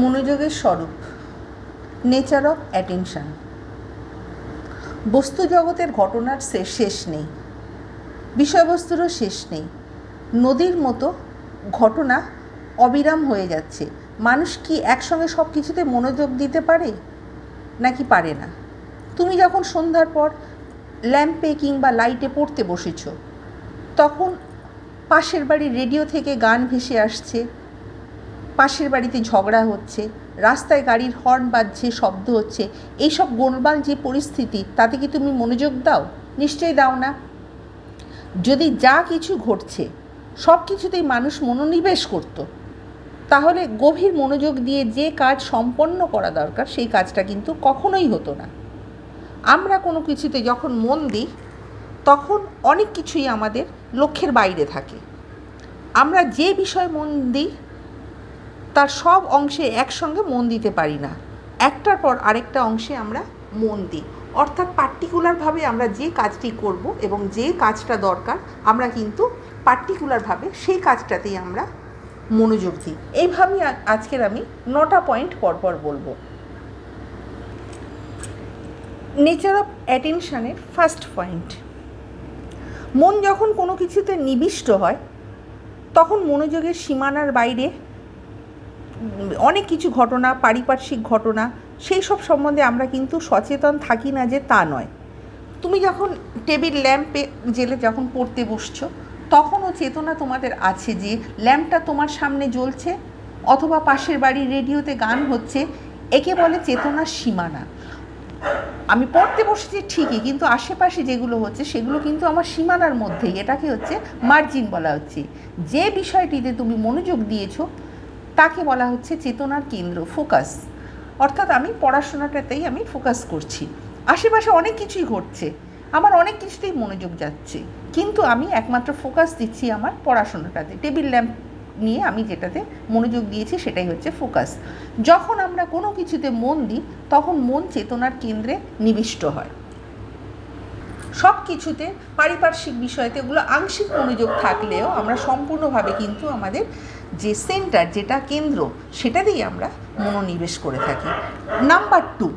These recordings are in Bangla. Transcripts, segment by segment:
মনোযোগের স্বরূপ নেচার অফ অ্যাটেনশান বস্তু জগতের ঘটনার শেষ নেই, বিষয়বস্তুরও শেষ নেই। নদীর মতো ঘটনা অবিরাম হয়ে যাচ্ছে। মানুষ কি একসঙ্গে সব কিছুতে মনোযোগ দিতে পারে? নাকি পারে না? তুমি যখন সন্ধ্যার পর ল্যাম্পে কিংবা লাইটে পড়তে বসেছ, তখন পাশের বাড়ির রেডিও থেকে গান ভেসে আসছে। পাশের বাড়িতে ঝগড়া হচ্ছে, রাস্তায় গাড়ির হর্ন বাজছে, শব্দ হচ্ছে, এইসব গোলমাল যে পরিস্থিতি, তাতে কি তুমি মনোযোগ দাও? নিশ্চয়ই দাও না। যদি যা কিছু ঘটছে, সব কিছুতেই মানুষ মনোনিবেশ করত। তাহলে গভীর মনোযোগ দিয়ে যে কাজ সম্পন্ন করা দরকার, সেই কাজটা কিন্তু কখনোই হতো না। আমরা কোনো কিছুতে যখন মন দিই, তখন অনেক কিছুই আমাদের লক্ষ্যের বাইরে থাকে। আমরা যে বিষয়ে মন দিই তার সব অংশে একসঙ্গে মন দিতে পারি না। একটার পর আরেকটা অংশে আমরা মন দিই। অর্থাৎ পার্টিকুলারভাবে আমরা যে কাজটি করব এবং যে কাজটা দরকার, আমরা কিন্তু পার্টিকুলারভাবে সেই কাজটাতেই আমরা মনোযোগ দিই। এইভাবেই আজকের আমি নটা পয়েন্ট পরপর বলব। নেচার অফ অ্যাটেনশানের ফার্স্ট পয়েন্ট মন যখন কোনো কিছুতে নিবিষ্ট হয়, তখন মনোযোগের সীমানার বাইরে অনেক কিছু ঘটনা, পারিপার্শ্বিক ঘটনা, সেই সব সম্বন্ধে আমরা কিন্তু সচেতন থাকি না যে তা নয়। তুমি যখন টেবিল ল্যাম্পে জেলে যখন পড়তে বসছো, তখনও চেতনা তোমাদের আছে যে ল্যাম্পটা তোমার সামনে জ্বলছে অথবা পাশের বাড়ির রেডিওতে গান হচ্ছে, একে বলে চেতনার সীমানা। আমি পড়তে বসেছি ঠিকই, কিন্তু আশেপাশে যেগুলো হচ্ছে সেগুলো কিন্তু আমার সীমানার মধ্যেই। এটাকে হচ্ছে মার্জিন বলা হচ্ছে। যে বিষয়টিতে তুমি মনোযোগ দিয়েছ তাকে বলা হচ্ছে চেতনার কেন্দ্র ফোকাস অর্থাৎ আমি পড়াশোনাটাতেই আমি ফোকাস করছি। আশেপাশে অনেক কিছুই ঘটছে। আমার অনেক কিছুতেই মনোযোগ যাচ্ছে। কিন্তু আমি একমাত্র ফোকাস দিচ্ছি আমার পড়াশোনাটাতে। টেবিল ল্যাম্প নিয়ে আমি যেটাতে মনোযোগ দিয়েছি সেটাই হচ্ছে ফোকাস যখন আমরা কোনো কিছুতে মন দিই, তখন মন চেতনার কেন্দ্রে নিবিষ্ট হয়। সব কিছুতে পারিপার্শ্বিক বিষয়তে ওগুলো আংশিক মনোযোগ থাকলেও আমরা সম্পূর্ণভাবে কিন্তু আমাদের যে সেন্টার, যেটা কেন্দ্র, সেটা সেটাতেই আমরা মনোনিবেশ করে থাকি। নাম্বার টু,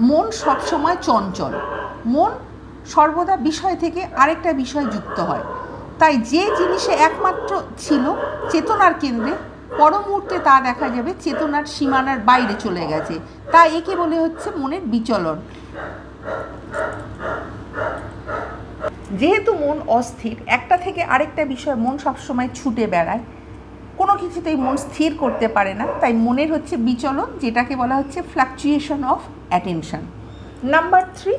মন সবসময় চঞ্চল। মন সর্বদা বিষয় থেকে আরেকটা বিষয় যুক্ত হয়। তাই যে জিনিসে একমাত্র ছিল চেতনার কেন্দ্রে পর মুহূর্তে তা দেখা যাবে চেতনার সীমানার বাইরে চলে গেছে। তা একে বলে হচ্ছে মনের বিচলন। যেহেতু মন অস্থির, একটা থেকে আরেকটা বিষয় মন সবসময় ছুটে বেড়ায়। কোনো কিছুতেই মন স্থির করতে পারে না। তাই মনের হচ্ছে বিচলন, যেটাকে বলা হচ্ছে fluctuation of attention number three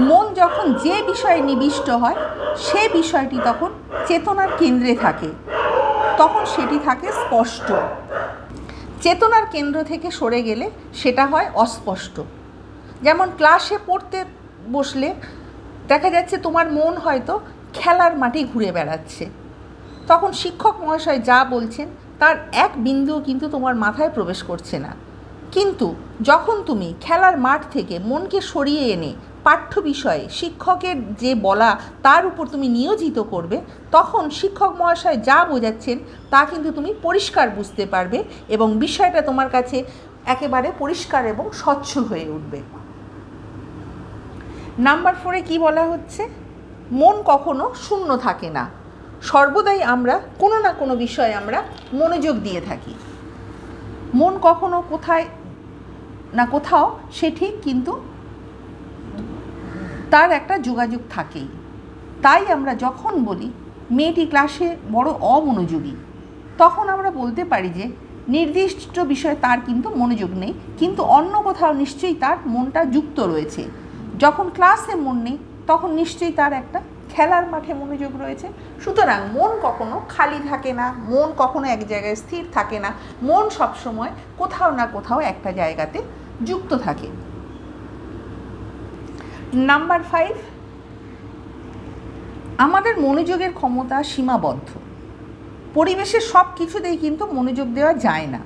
মন যখন যে বিষয়ে নিবিষ্ট হয়, সে বিষয়টি তখন চেতনার কেন্দ্রে থাকে। তখন সেটি থাকে স্পষ্ট। চেতনার কেন্দ্র থেকে সরে গেলে সেটা হয় অস্পষ্ট। যেমন ক্লাসে পড়তে বসলে দেখা যাচ্ছে তোমার মন হয়তো খেলার মাঠে ঘুরে বেড়াচ্ছে। তখন শিক্ষক মহাশয় যা বলছেন, তার এক বিন্দুও কিন্তু তোমার মাথায় প্রবেশ করছে না। কিন্তু যখন তুমি খেলার মাঠ থেকে মনকে সরিয়ে এনে পাঠ্য বিষয়ে শিক্ষকের যে বলা, তার উপর তুমি নিয়োজিত করবে, তখন শিক্ষক মহাশয় যা বোঝাচ্ছেন, তা কিন্তু তুমি পরিষ্কার বুঝতে পারবে এবং বিষয়টা তোমার কাছে একেবারে পরিষ্কার এবং স্বচ্ছ হয়ে উঠবে। নাম্বার ফোরে কি বলা হচ্ছে? মন কখনো শূন্য থাকে না। সর্বদাই আমরা, কোনো না কোনো বিষয়ে আমরা মনোযোগ দিয়ে থাকি। মন কখনো কোথায় না কোথাও, সে ঠিক কিন্তু তার একটা যোগাযোগ থাকেই। তাই আমরা যখন বলি, মেয়েটি ক্লাসে বড় অমনোযোগী, তখন আমরা বলতে পারি যে, নির্দিষ্ট বিষয়ে তার কিন্তু মনোযোগ নেই, কিন্তু অন্য কোথাও নিশ্চয়ই তার মনটা যুক্ত রয়েছে। যখন ক্লাসে মন নেই, তখন নিশ্চয়ই তার একটা খেলার মাঠে মনোযোগ রয়েছে। সুতরাং মন কখনো খালি থাকে না, মন কখনো এক জায়গায় স্থির থাকে না। মন সবসময় কোথাও না কোথাও একটা জায়গাতে যুক্ত থাকে। নাম্বার ফাইভ আমাদের মনোযোগের ক্ষমতা সীমাবদ্ধ। পরিবেশের সব কিছুতেই কিন্তু মনোযোগ দেওয়া যায় না।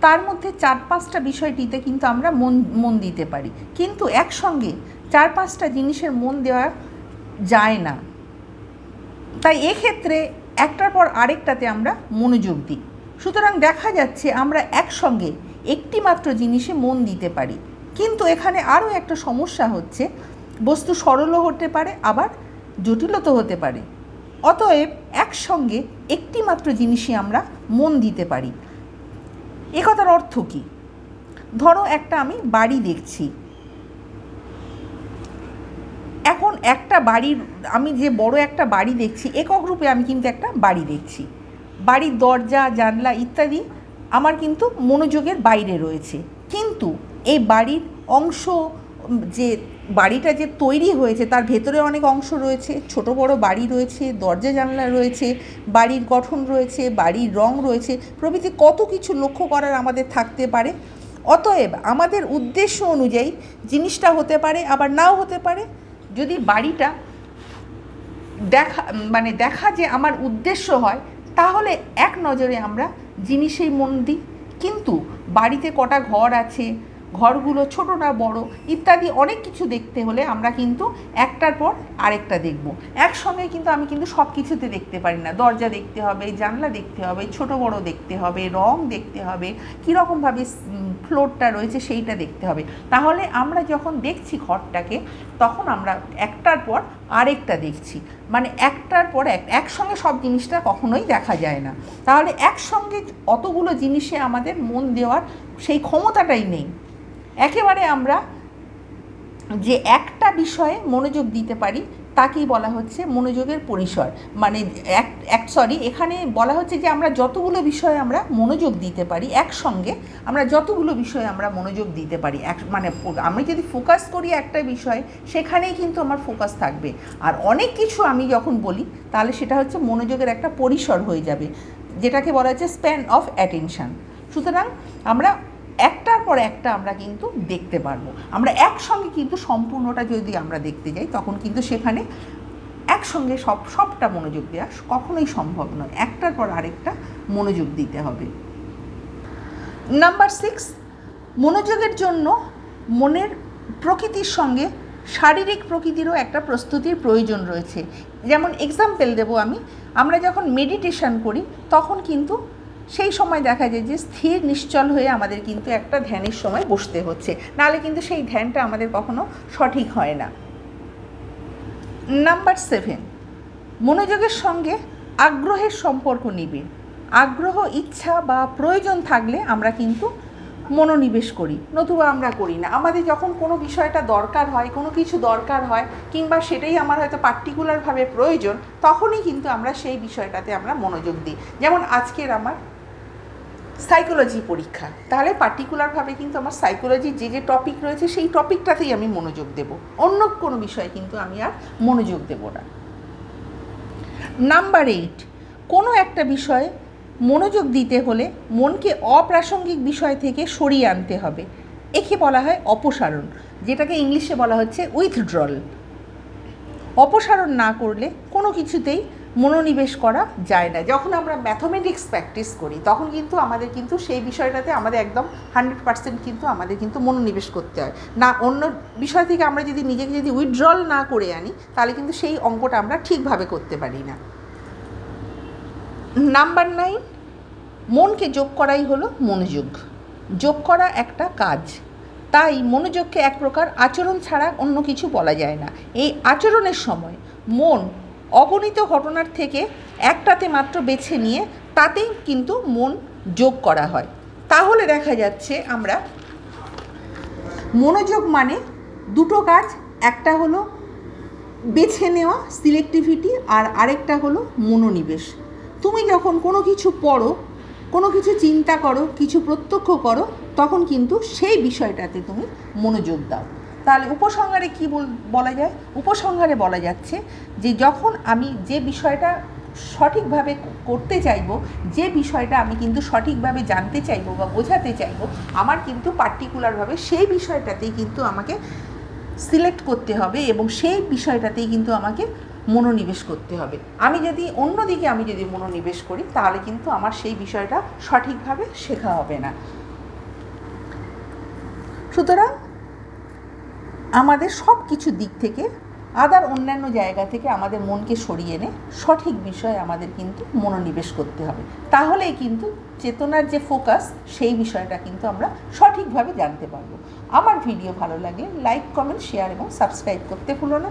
তার মধ্যে চার পাঁচটা বিষয়টিতে কিন্তু আমরা মন মন দিতে পারি। কিন্তু একসঙ্গে চার পাঁচটা জিনিসের মন দেওয়া যায় না। তাই এক্ষেত্রে একটার পর আরেকটাতে আমরা মনোযোগ দিই। সুতরাং দেখা যাচ্ছে আমরা একসঙ্গে একটি মাত্র জিনিসে মন দিতে পারি। কিন্তু এখানে আরও একটা সমস্যা হচ্ছে, বস্তু সরলও হতে পারে, আবার জটিলও তো হতে পারে। অতএব একসঙ্গে একটি মাত্র জিনিসই আমরা মন দিতে পারি। একথার অর্থ কী? ধরো একটা আমি বাড়ি দেখছি এখন একটা বাড়ির আমি যে বড় একটা বাড়ি দেখছি, একক রূপে আমি কিন্তু একটা বাড়ি দেখছি। বাড়ির দরজা, জানলা ইত্যাদি আমার কিন্তু মনোযোগের বাইরে রয়েছে। কিন্তু এই বাড়ির অংশ, যে বাড়িটা যে তৈরি হয়েছে, তার ভেতরে অনেক অংশ রয়েছে। ছোট বড় বাড়ি রয়েছে, দরজা, জানলা রয়েছে, বাড়ির গঠন রয়েছে, বাড়ির রং রয়েছে। প্রভৃতি কত কিছু লক্ষ্য করার আমাদের থাকতে পারে। অতএব আমাদের উদ্দেশ্য অনুযায়ী জিনিসটা হতে পারে, আবার নাও হতে পারে। যদি বাড়িটা দেখা মানে দেখা যে আমার উদ্দেশ্য হয়, তাহলে এক নজরে আমরা জিনিসেই মন দিই কিন্তু বাড়িতে কটা ঘর আছে ঘরগুলো ছোট না, বড় ইত্যাদি অনেক কিছু দেখতে হলে আমরা কিন্তু একটার পর আরেকটা দেখব। একসঙ্গে কিন্তু আমি কিন্তু সব কিছুতে দেখতে পারি না। দরজা দেখতে হবে, জানলা দেখতে হবে, ছোট বড় দেখতে হবে, রং দেখতে হবে, কীরকমভাবে ফ্লোরটা রয়েছে সেইটা দেখতে হবে। তাহলে আমরা যখন দেখছি ঘরটাকে, তখন আমরা একটার পর আরেকটা দেখছি। মানে একটার পর এক, একসঙ্গে সব জিনিসটা কখনোই দেখা যায় না। তাহলে একসঙ্গে অতগুলো জিনিসে আমাদের মন দেওয়ার সেই ক্ষমতাটাই নেই। একেবারে আমরা যে একটা বিষয়ে মনোযোগ দিতে পারি, তাকেই বলা হচ্ছে মনোযোগের পরিসর। মানে এক এক সরি এখানে বলা হচ্ছে যে আমরা যতগুলো বিষয়ে আমরা মনোযোগ দিতে পারি একসঙ্গে, আমরা যতগুলো বিষয়ে আমরা মনোযোগ দিতে পারি এক মানে আমি যদি ফোকাস করি একটা বিষয়ে, সেখানেই কিন্তু আমার ফোকাস থাকবে। আর অনেক কিছু আমি যখন বলি, তাহলে সেটা হচ্ছে মনোযোগের একটা পরিসর হয়ে যাবে, যেটাকে বলা হচ্ছে স্প্যান অফ অ্যাটেনশান সুতরাং আমরা একটার পর একটা আমরা কিন্তু দেখতে পারব। আমরা একসঙ্গে কিন্তু সম্পূর্ণটা যদি আমরা দেখতে যাই, তখন কিন্তু সেখানে একসঙ্গে সব, সবটা মনোযোগ দেওয়া কখনোই সম্ভব নয়। একটার পর আরেকটা মনোযোগ দিতে হবে। নাম্বার সিক্স মনোযোগের জন্য মনের প্রকৃতির সঙ্গে শারীরিক প্রকৃতিরও একটা প্রস্তুতির প্রয়োজন রয়েছে। যেমন এক্সাম্পল দেবো আমি। আমরা যখন মেডিটেশন করি, তখন কিন্তু সেই সময় দেখা যায় যে স্থির, নিশ্চল হয়ে আমাদের কিন্তু একটা ধ্যানের সময় বসতে হচ্ছে। নাহলে কিন্তু সেই ধ্যানটা আমাদের কখনো সঠিক হয় না। নাম্বার সেভেন, মনোযোগের সঙ্গে আগ্রহের সম্পর্ক নিবিড়। আগ্রহ, ইচ্ছা বা প্রয়োজন থাকলে আমরা কিন্তু মনোনিবেশ করি, নতুবা আমরা করি না। আমাদের যখন কোনো বিষয়টা দরকার হয়, কোনো কিছু দরকার হয়, কিংবা সেটাই আমার হয়তো পার্টিকুলারভাবে প্রয়োজন, তখনই কিন্তু আমরা সেই বিষয়টাতে আমরা মনোযোগ দিই। যেমন আজকের আমার সাইকোলজি পরীক্ষা। তাহলে পার্টিকুলারভাবে কিন্তু আমার সাইকোলজির যে যে টপিক রয়েছে, সেই টপিকটাতেই আমি মনোযোগ দেব। অন্য কোনো বিষয়ে কিন্তু আমি আর মনোযোগ দেব না। নাম্বার এইট কোনো একটা বিষয়ে মনোযোগ দিতে হলে মনকে অপ্রাসঙ্গিক বিষয় থেকে সরিয়ে আনতে হবে। একে বলা হয় অপসারণ, যেটাকে ইংলিশে বলা হচ্ছে উইথড্রল অপসারণ না করলে কোনো কিছুতেই মনোনিবেশ করা যায় না। যখন আমরা ম্যাথমেটিক্স প্র্যাকটিস করি, তখন কিন্তু আমাদের কিন্তু সেই বিষয়টাতে আমাদের একদম হান্ড্রেড পার্সেন্ট কিন্তু আমাদের কিন্তু মনোনিবেশ করতে হয়। না, অন্য বিষয় থেকে আমরা যদি নিজেকে যদি উইথড্রল না করে আনি, তাহলে কিন্তু সেই অঙ্কটা আমরা ঠিকভাবে করতে পারি না। নাম্বার নাইন মনকে যোগ করাই হলো মনোযোগ। যোগ করা একটা কাজ। তাই মনোযোগকে এক প্রকার আচরণ ছাড়া অন্য কিছু বলা যায় না। এই আচরণের সময় মন অগণিত ঘটনার থেকে একটাতে মাত্র বেছে নিয়ে তাতেই কিন্তু মন যোগ করা হয়। তাহলে দেখা যাচ্ছে আমরা মনোযোগ মানে দুটো কাজ, একটা হলো বেছে নেওয়া সিলেক্টিভিটি আর আরেকটা হলো মনোনিবেশ। তুমি যখন কোনো কিছু পড়ো, কোনো কিছু চিন্তা করো, কিছু প্রত্যক্ষ করো, তখন কিন্তু সেই বিষয়টাতে তুমি মনোযোগ দাও। তাহলে উপসংহারে কী বলা যায়? উপসংহারে বলা যাচ্ছে যে যখন আমি যে বিষয়টা সঠিকভাবে করতে চাইব, যে বিষয়টা আমি কিন্তু সঠিকভাবে জানতে চাইব বা বোঝাতে চাইব, আমার কিন্তু পার্টিকুলারভাবে সেই বিষয়টাতেই কিন্তু আমাকে সিলেক্ট করতে হবে এবং সেই বিষয়টাতেই কিন্তু আমাকে মনোনিবেশ করতে হবে। আমি যদি অন্যদিকে আমি যদি মনোনিবেশ করি, তাহলে কিন্তু আমার সেই বিষয়টা সঠিকভাবে শেখা হবে না। সুতরাং আমাদের সব দিক থেকে, আদার অন্যান্য জায়গা থেকে আমাদের মনকে সরিয়ে এনে সঠিক বিষয়ে আমাদের কিন্তু মনোনিবেশ করতে হবে। তাহলেই কিন্তু চেতনার যে ফোকাস, সেই বিষয়টা কিন্তু আমরা সঠিকভাবে জানতে পারব। আমার ভিডিও ভালো লাগলে লাইক, কমেন্ট, শেয়ার এবং সাবস্ক্রাইব করতে ভুলো না।